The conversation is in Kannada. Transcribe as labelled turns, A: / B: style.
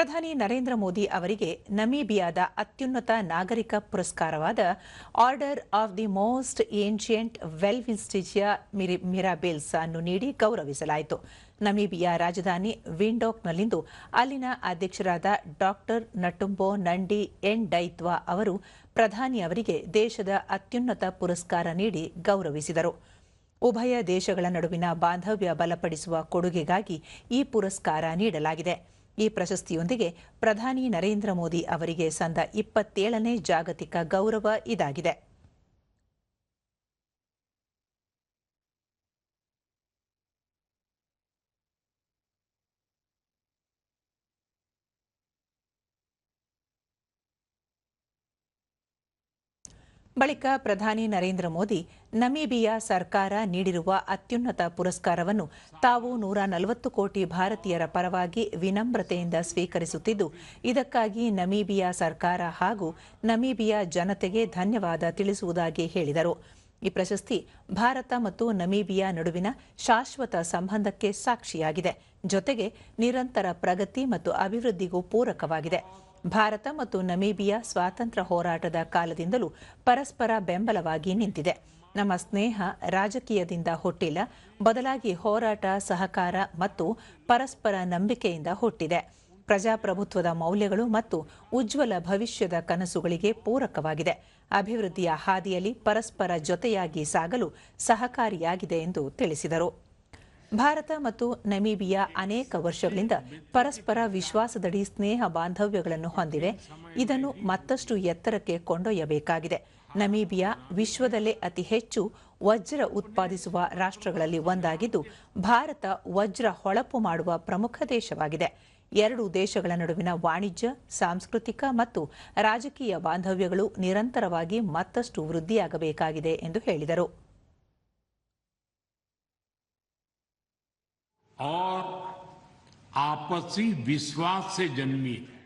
A: ಪ್ರಧಾನಿ ನರೇಂದ್ರ ಮೋದಿ ಅವರಿಗೆ ನಮೀಬಿಯಾದ ಅತ್ಯುನ್ನತ ನಾಗರಿಕ ಪುರಸ್ಕಾರವಾದ Order of the Most Ancient Welwitschia Mirabilis ಅನ್ನು ನೀಡಿ ಗೌರವಿಸಲಾಯಿತು. ನಮೀಬಿಯಾ ರಾಜಧಾನಿ ವಿಂಡೋಕ್ನಲ್ಲಿಂದು ಅಲ್ಲಿನ ಅಧ್ಯಕ್ಷರಾದ ಡಾಕ್ಟರ್ ನಟುಂಬೋ ನಂಡಿ ಎನ್ ಡೈತ್ವಾ ಅವರು ಪ್ರಧಾನಿ ಅವರಿಗೆ ದೇಶದ ಅತ್ಯುನ್ನತ ಪುರಸ್ಕಾರ ನೀಡಿ ಗೌರವಿಸಿದರು. ಉಭಯ ದೇಶಗಳ ನಡುವಿನ ಬಾಂಧವ್ಯ ಬಲಪಡಿಸುವ ಕೊಡುಗೆಗಾಗಿ ಈ ಪುರಸ್ಕಾರ ನೀಡಲಾಗಿದೆ. ಈ ಪ್ರಶಸ್ತಿಯೊಂದಿಗೆ ಪ್ರಧಾನಿ ನರೇಂದ್ರ ಮೋದಿ ಅವರಿಗೆ ಸಂದ ಇಪ್ಪತ್ತೇಳನೇ ಜಾಗತಿಕ ಗೌರವ ಇದಾಗಿದೆ. ಬಳಿಕ ಪ್ರಧಾನಿ ನರೇಂದ್ರ ಮೋದಿ ನಮೀಬಿಯಾ ಸರ್ಕಾರ ನೀಡಿರುವ ಅತ್ಯುನ್ನತ ಪುರಸ್ಕಾರವನ್ನು ತಾವು ನೂರ ನಲವತ್ತು ಕೋಟಿ ಭಾರತೀಯರ ಪರವಾಗಿ ವಿನಮ್ರತೆಯಿಂದ ಸ್ವೀಕರಿಸುತ್ತಿದ್ದು, ಇದಕ್ಕಾಗಿ ನಮೀಬಿಯಾ ಸರ್ಕಾರ ಹಾಗೂ ನಮೀಬಿಯಾ ಜನತೆಗೆ ಧನ್ಯವಾದ ತಿಳಿಸುವುದಾಗಿ ಹೇಳಿದರು. ಈ ಪ್ರಶಸ್ತಿ ಭಾರತ ಮತ್ತು ನಮೀಬಿಯಾ ನಡುವಿನ ಶಾಶ್ವತ ಸಂಬಂಧಕ್ಕೆ ಸಾಕ್ಷಿಯಾಗಿದೆ. ಜೊತೆಗೆ ನಿರಂತರ ಪ್ರಗತಿ ಮತ್ತು ಅಭಿವೃದ್ಧಿಗೂ ಪೂರಕವಾಗಿದೆ. ಭಾರತ ಮತ್ತು ನಮೀಬಿಯಾ ಸ್ವಾತಂತ್ರ್ಯ ಹೋರಾಟದ ಕಾಲದಿಂದಲೂ ಪರಸ್ಪರ ಬೆಂಬಲವಾಗಿ ನಿಂತಿದೆ. ನಮ್ಮ ಸ್ನೇಹ ರಾಜಕೀಯದಿಂದ ಹುಟ್ಟಿಲ್ಲ, ಬದಲಾಗಿ ಹೋರಾಟ, ಸಹಕಾರ ಮತ್ತು ಪರಸ್ಪರ ನಂಬಿಕೆಯಿಂದ ಹುಟ್ಟಿದೆ. ಪ್ರಜಾಪ್ರಭುತ್ವದ ಮೌಲ್ಯಗಳು ಮತ್ತು ಉಜ್ವಲ ಭವಿಷ್ಯದ ಕನಸುಗಳಿಗೆ ಪೂರಕವಾಗಿದೆ. ಅಭಿವೃದ್ಧಿಯ ಹಾದಿಯಲ್ಲಿ ಪರಸ್ಪರ ಜೊತೆಯಾಗಿ ಸಾಗಲು ಸಹಕಾರಿಯಾಗಿದೆ ಎಂದು ತಿಳಿಸಿದರು. ಭಾರತ ಮತ್ತು ನಮೀಬಿಯಾ ಅನೇಕ ವರ್ಷಗಳಿಂದ ಪರಸ್ಪರ ವಿಶ್ವಾಸದಡಿ ಸ್ನೇಹ ಬಾಂಧವ್ಯಗಳನ್ನು ಹೊಂದಿವೆ. ಇದನ್ನು ಮತ್ತಷ್ಟು ಎತ್ತರಕ್ಕೆ ಕೊಂಡೊಯ್ಯಬೇಕಾಗಿದೆ. ನಮೀಬಿಯಾ ವಿಶ್ವದಲ್ಲೇ ಅತಿ ಹೆಚ್ಚು ವಜ್ರ ಉತ್ಪಾದಿಸುವ ರಾಷ್ಟ್ರಗಳಲ್ಲಿ ಒಂದಾಗಿದ್ದು, ಭಾರತ ವಜ್ರ ಹೊಳಪು ಮಾಡುವ ಪ್ರಮುಖ ದೇಶವಾಗಿದೆ. ಎರಡು ದೇಶಗಳ ನಡುವಿನ ವಾಣಿಜ್ಯ, ಸಾಂಸ್ಕೃತಿಕ ಮತ್ತು ರಾಜಕೀಯ ಬಾಂಧವ್ಯಗಳು ನಿರಂತರವಾಗಿ ಮತ್ತಷ್ಟು ವೃದ್ಧಿಯಾಗಬೇಕಾಗಿದೆ ಎಂದು ಹೇಳಿದರು.
B: और आपसी विश्वास से जन्मी है